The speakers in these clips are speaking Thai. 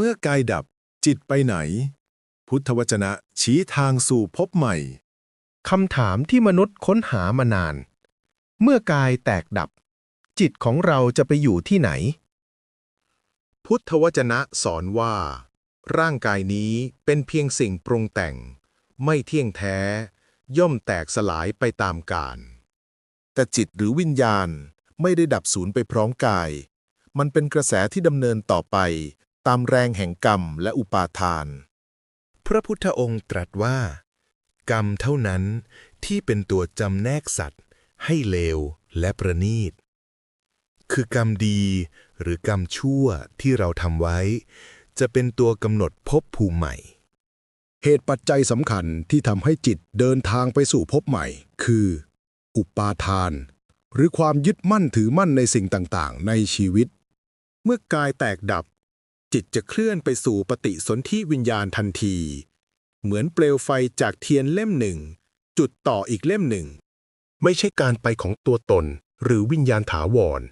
เมื่อกายดับจิตไปไหน พุทธวจนะชี้ทางสู่พบใหม่คำถามที่มนุษย์ค้นหามานาน เมื่อกายแตกดับ จิตของเราจะไปอยู่ที่ไหน พุทธวจนะสอนว่า ร่างกายนี้เป็นเพียงสิ่งปรุงแต่ง ไม่เที่ยงแท้ ย่อมแตกสลายไปตามกาลแต่จิตหรือวิญญาณไม่ได้ดับสูญไปพร้อมกาย มันเป็นกระแสที่ดำเนินต่อไป ตามแรงแห่งกรรมและอุปาทาน พระพุทธองค์ตรัสว่า กรรมเท่านั้นที่เป็นตัวจำแนกสัตว์ ให้เลวและประณีต คือกรรมดีหรือกรรมชั่วที่เราทำไว้ จะเป็นตัวกำหนดภพภูมิใหม่ เหตุปัจจัยสำคัญที่ทำให้จิตเดินทางไปสู่ภพใหม่ คือ อุปาทาน หรือความยึดมั่นถือมั่นในสิ่งต่างๆ ในชีวิต เมื่อกายแตกดับ จิตจะเคลื่อนไปสู่ปฏิสนธิวิญญาณทันที เหมือนเปลวไฟจากเทียนเล่มหนึ่ง จุดต่ออีกเล่มหนึ่ง ไม่ใช่การไปของตัวตนหรือวิญญาณถาวร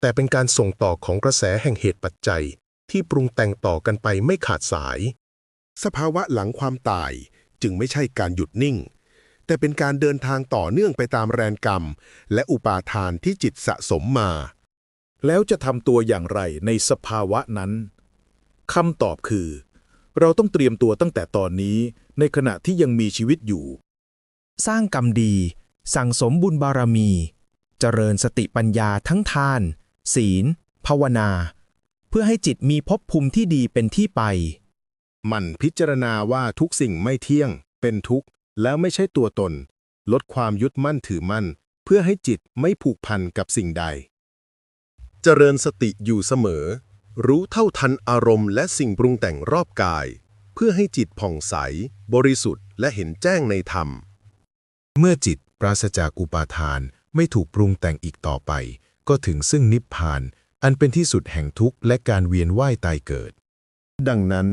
แต่เป็นการส่งต่อของกระแสแห่งเหตุปัจจัย ที่ปรุงแต่งต่อกันไปไม่ขาดสาย สภาวะหลังความตายจึงไม่ใช่การหยุดนิ่ง แต่เป็นการเดินทางต่อเนื่องไปตามแรงกรรม และอุปาทานที่จิตสะสมมา แล้วจะทำตัวอย่างไรในสภาวะนั้น คำตอบคือ เราต้องเตรียมตัวตั้งแต่ตอนนี้ในขณะที่ยังมีชีวิตอยู่ สร้างกรรมดี สั่งสมบุญบารมี เจริญสติปัญญาทั้งทาน ศีล ภาวนา เพื่อให้จิตมีภพภูมิที่ดีเป็นที่ไป มันพิจารณาว่าทุกสิ่งไม่เที่ยง เป็นทุกข์ แล้วไม่ใช่ตัวตน ลดความยึดมั่นถือมั่น เพื่อให้จิตไม่ผูกพันกับสิ่งใด เจริญสติอยู่เสมอ รู้เท่าทันอารมณ์และสิ่งปรุงแต่งรอบกาย เพื่อให้จิตผ่องใส บริสุทธิ์และเห็นแจ้งในธรรม เมื่อจิตปราศจากอุปาทานไม่ถูกปรุงแต่งอีกต่อไป ก็ถึงซึ่งนิพพาน อันเป็นที่สุดแห่งทุกข์และการเวียนว่ายตายเกิด ดังนั้น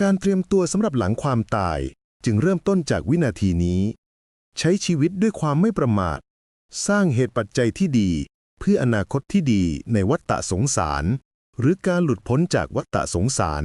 การเตรียมตัวสำหรับหลังความตายจึงเริ่มต้นจากวินาทีนี้ ใช้ชีวิตด้วยความไม่ประมาท สร้างเหตุปัจจัยที่ดี เพื่ออนาคตที่ดีในวัฏฏะสงสาร หรือการหลุดพ้นจากวัฏฏะสงสาร